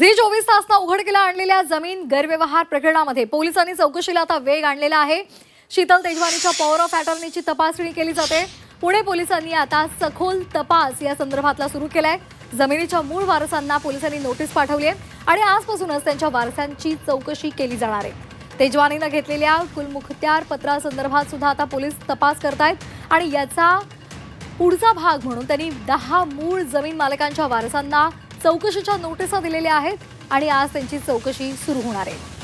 Zee चोवीस तासनं उघडकीला आणलेल्या जमीन गैरव्यवहार प्रकरणामध्ये पोलिसांनी चौकशीला आता वेग आणलेला आहे. शीतल तेजवानीच्या पॉवर ऑफ अटॉर्नीची तपासणी केली जाते. पुणे पोलिसांनी आता सखोल तपास या संदर्भातला सुरू केलाय. जमिनीच्या मूळ वारसांना पोलिसांनी नोटीस पाठवली आहे आणि आजपासूनच त्यांच्या वारसांची चौकशी केली जाणार आहे. तेजवानीनं घेतलेल्या कुलमुखत्यार पत्रासंदर्भात सुद्धा आता पोलीस तपास करतायत आणि याचा पुढचा भाग म्हणून त्यांनी दहा मूळ जमीन मालकांच्या वारसांना चौकशीच्या नोटिसा दिलेल्या आहेत आणि आज त्यांची चौकशी सुरू होणार आहे.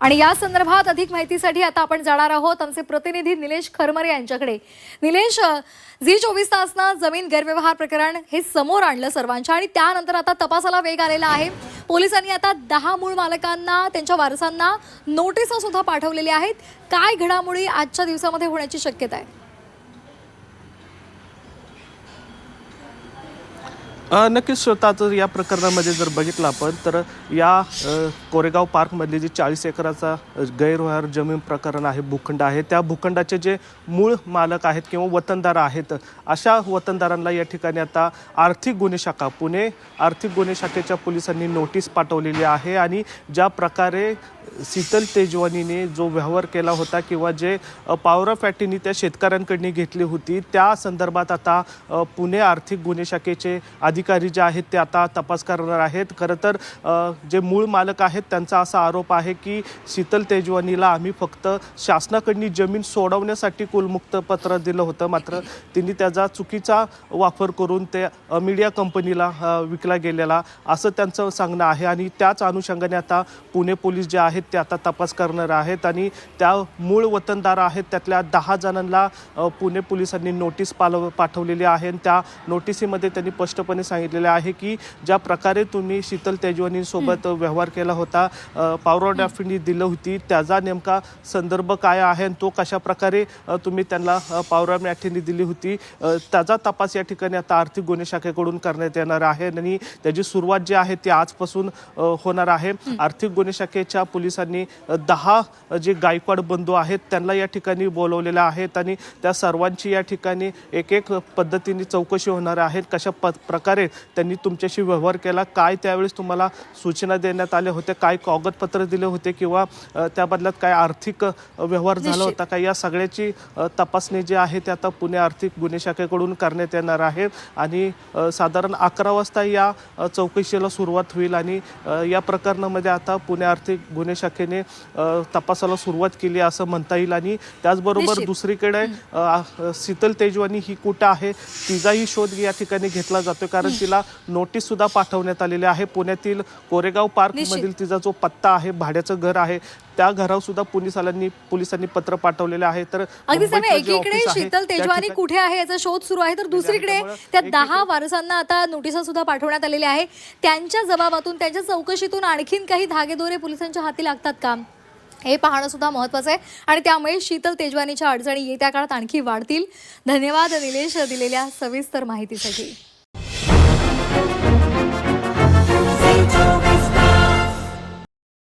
आणि या संदर्भात अधिक माहितीसाठी आता आपण जाणार आहोत. आमचे प्रतिनिधी निलेश खरमरे यांच्याकडे. निलेश जी चोवीस तासनं जमीन गैरव्यवहार प्रकरण हे समोर आणलं सर्वांच्या आणि त्यानंतर आता तपासाला वेग आलेला आहे. पोलिसांनी आता दहा मूळ मालकांना त्यांच्या वारसांना नोटिसा सुद्धा पाठवलेल्या आहेत. काय घडामोडी आजच्या दिवसामध्ये होण्याची शक्यता आहे? नक्कीच श्रोता तर या प्रकरणामध्ये जर बघितलं आपण तर या कोरेगाव पार्कमधली जी चाळीस एकराचा गैरव्यवहार जमीन प्रकरण आहे भूखंड आहे त्या भूखंडाचे जे मूळ मालक आहेत किंवा वतनदार आहेत अशा वतनदारांना या ठिकाणी आता आर्थिक गुन्हे शाखा पुणे आर्थिक गुन्हे शाखेच्या पोलिसांनी नोटीस पाठवलेली आहे आणि ज्या प्रकारे शीतल तेजवानीने जो व्यवहार केला होता किंवा जे पावर ऑफ ॲक्टिनी त्या शेतकऱ्यांकडनी घेतली होती त्या संदर्भात आता पुणे आर्थिक गुन्हे शाखेचे अधिकारी जे आहेत ते आता तपास करणार आहेत. खरं तर जे मूळ मालक आहेत त्यांचा असा आरोप आहे की शीतल तेजवानीला आम्ही फक्त शासनाकडनी जमीन सोडवण्यासाठी कुलमुक्त पत्र दिलं होतं. मात्र त्यांनी त्याचा चुकीचा वापर करून ते मीडिया कंपनीला विकला गेलेला असं त्यांचं सांगणं आहे. आणि त्याच अनुषंगाने आता पुणे पोलीस जे आहेत ते आता तपास करणार आहेत आणि त्या मूळ वतनदार आहेत त्यातल्या दहा जणांना पुणे पोलिसांनी नोटीस पालव पाठवलेली आहे आणि त्या नोटिसीमध्ये त्यांनी स्पष्टपणे सांगितलेले आहे की ज्या प्रकारे तुम्ही शीतल तेजवानीसोबत व्यवहार केला होता पॉवर डॅफिनी दिलं होती त्याचा नेमका संदर्भ काय आहे आणि तो कशा प्रकारे तुम्ही त्यांना पॉवर मॅठीनी दिली होती त्याचा तपास या ठिकाणी आता आर्थिक गुन्हे शाखेकडून करण्यात येणार आहे आणि त्याची सुरुवात जी आहे ती आजपासून होणार आहे. आर्थिक गुन्हे शाखेच्या पोलिसांनी दहा जे गायकवाड बंधू आहेत त्यांना या ठिकाणी बोलवलेल्या आहेत आणि त्या सर्वांची या ठिकाणी एक एक पद्धतीने चौकशी होणार आहे. कशा प प्रकारे त्यांनी तुमच्याशी व्यवहार केला? काय त्यावेळेस तुम्हाला सूचना देण्यात आल्या होत्या? काय कागदपत्र दिले होते? किंवा त्या बदल्यात काय आर्थिक व्यवहार झाला. होता का? या सगळ्याची तपासणी जी आहे ते आता पुणे आर्थिक गुन्हे शाखेकडून करण्यात येणार आहे. आणि साधारण अकरा वाजता या चौकशीला सुरुवात होईल आणि या प्रकरणामध्ये आता पुणे आर्थिक गुन्हे शाखेने तपासाला सुरुवात केली असं म्हणता येईल. आणि त्याचबरोबर. दुसरीकडे शीतल तेजवानी ही कुठं आहे तिचाही शोध या ठिकाणी घेतला जातो कारण तिला नोटीस सुद्धा पाठवण्यात आलेली आहे. पुण्यातील कोरेगाव पार्क. मधील तिचा जो पत्ता आहे भाड्याचं घर आहे त्या घरावर सुद्धा पोलिसांनी पोलिसांनी पत्र पाठवलेले आहे. तर एकीकडे शीतल तेजवानी कुठे आहे याचा शोध सुरू आहे. तर दुसरीकडे त्या दहा वारसांना आता नोटिसा सुद्धा पाठवण्यात आलेल्या आहे. त्यांच्या जबाबातून त्यांच्या चौकशीतून आणखीन काही धागेदोरे पोलिसांच्या हाती लागतात का? हे पाहणं सुद्धा महत्वाचं आहे. आणि त्यामुळे शीतल तेजवानीच्या अडचणी येत्या काळात आणखी वाढतील. धन्यवाद निलेश दिलेल्या सविस्तर माहितीसाठी.